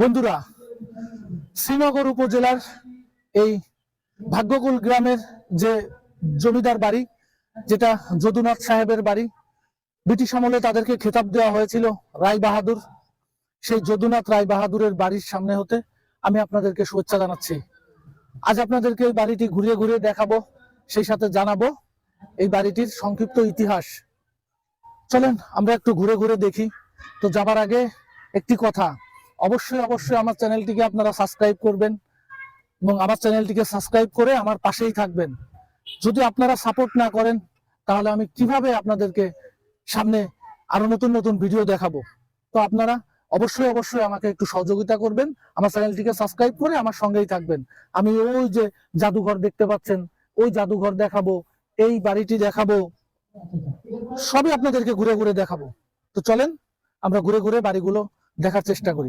বন্ধুরা, শ্রীনগর উপজেলার এই ভাগ্যকুল গ্রামের যে জমিদার বাড়ি, যেটা যদুনাথ সাহেবের বাড়ি, ব্রিটিশ আমলে তাদেরকে খেতাব দেওয়া হয়েছিল রায় বাহাদুর। সেই যদুনাথ রায় বাহাদুরের বাড়ির সামনে হতে আমি আপনাদেরকে শুভেচ্ছা জানাচ্ছি। আজ আপনাদেরকে এই বাড়িটি ঘুরিয়ে ঘুরিয়ে দেখাবো, সেই সাথে জানাব এই বাড়িটির সংক্ষিপ্ত ইতিহাস। চলেন, আমরা একটু ঘুরে ঘুরে দেখি। তো যাবার আগে একটি কথা অবশ্যই অবশ্যই আমার চ্যানেলটিকে আপনারা সাবস্ক্রাইব করবেন এবং আমার চ্যানেলটিকে সাবস্ক্রাইব করে আমার পাশেই থাকবেন। যদি আপনারা সাপোর্ট না করেন, তাহলে আমি কীভাবে আপনাদেরকে সামনে আরও নতুন নতুন ভিডিও দেখাবো? তো আপনারা অবশ্যই অবশ্যই আমাকে একটু সহযোগিতা করবেন, আমার চ্যানেলটিকে সাবস্ক্রাইব করে আমার সঙ্গেই থাকবেন। আমি ওই যে জাদুঘর দেখতে পাচ্ছেন, ওই জাদুঘর দেখাবো, এই বাড়িটি দেখাবো, সবই আপনাদেরকে ঘুরে ঘুরে দেখাবো। তো চলেন, আমরা ঘুরে ঘুরে বাড়িগুলো দেখার চেষ্টা করি।